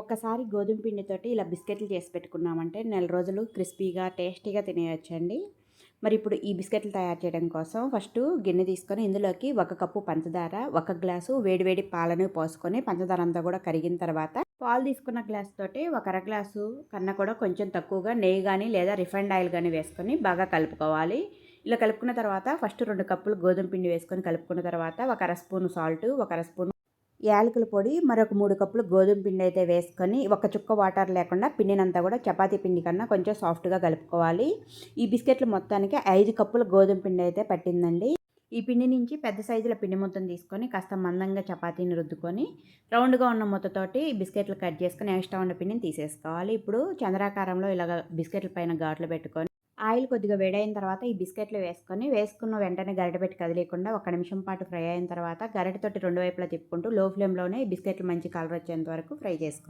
ఒక్కసారి గోధుమ పిండితోటి ఇలా బిస్కెట్లు చేసి పెట్టుకున్నామంటే నెల రోజులు క్రిస్పీగా టేస్టీగా తినేయొచ్చండి. మరి ఇప్పుడు ఈ బిస్కెట్లు తయారు చేయడం కోసం ఫస్ట్ గిన్నె తీసుకొని ఇందులోకి ఒక కప్పు పంచదార ఒక గ్లాసు వేడివేడి పాలను పోసుకొని పంచదార అంతా కూడా కరిగిన తర్వాత పాలు తీసుకున్న గ్లాస్ తోటి ఒక అర గ్లాసు కన్నా కూడా కొంచెం తక్కువగా నెయ్యి కానీ లేదా రిఫైండ్ ఆయిల్ కానీ వేసుకొని బాగా కలుపుకోవాలి. ఇలా కలుపుకున్న తర్వాత ఫస్ట్ రెండు కప్పులు గోధుమ పిండి వేసుకొని కలుపుకున్న తర్వాత ఒక అర స్పూన్ సాల్ట్ ఒక అర స్పూన్ యాలకుల పొడి మరొక మూడు కప్పులు గోధుమ పిండి అయితే వేసుకొని ఒక చుక్క వాటర్ లేకుండా పిండినంతా కూడా చపాతీ పిండి కన్నా కొంచెం సాఫ్ట్గా కలుపుకోవాలి. ఈ బిస్కెట్లు మొత్తానికి ఐదు కప్పుల గోధుమ పిండి అయితే పట్టిందండి. ఈ పిండి నుంచి పెద్ద సైజుల పిండి మొత్తం తీసుకొని కాస్త మందంగా చపాతీని రుద్దుకొని రౌండ్గా ఉన్న మొత్తతోటి బిస్కెట్లు కట్ చేసుకొని ఎక్స్ట్రా ఉన్న పిండిని తీసేసుకోవాలి. ఇప్పుడు చంద్రాకారంలో ఇలాగ బిస్కెట్ల పైన ఘాట్లు పెట్టుకొని ఆయిల్ కొద్దిగా వేడైన తర్వాత ఈ బిస్కెట్లు వేసుకొని వేసుకున్న వెంటనే గరిట పెట్టి కదిలేకుండా ఒక నిమిషం పాటు ఫ్రై అయిన తర్వాత గరిటతోటి రెండు వైపులా తిప్పుకుంటూ లో ఫ్లేమ్లోనే ఈ బిస్కెట్లు మంచి కలర్ వచ్చేంత వరకు ఫ్రై చేసుకోవాలి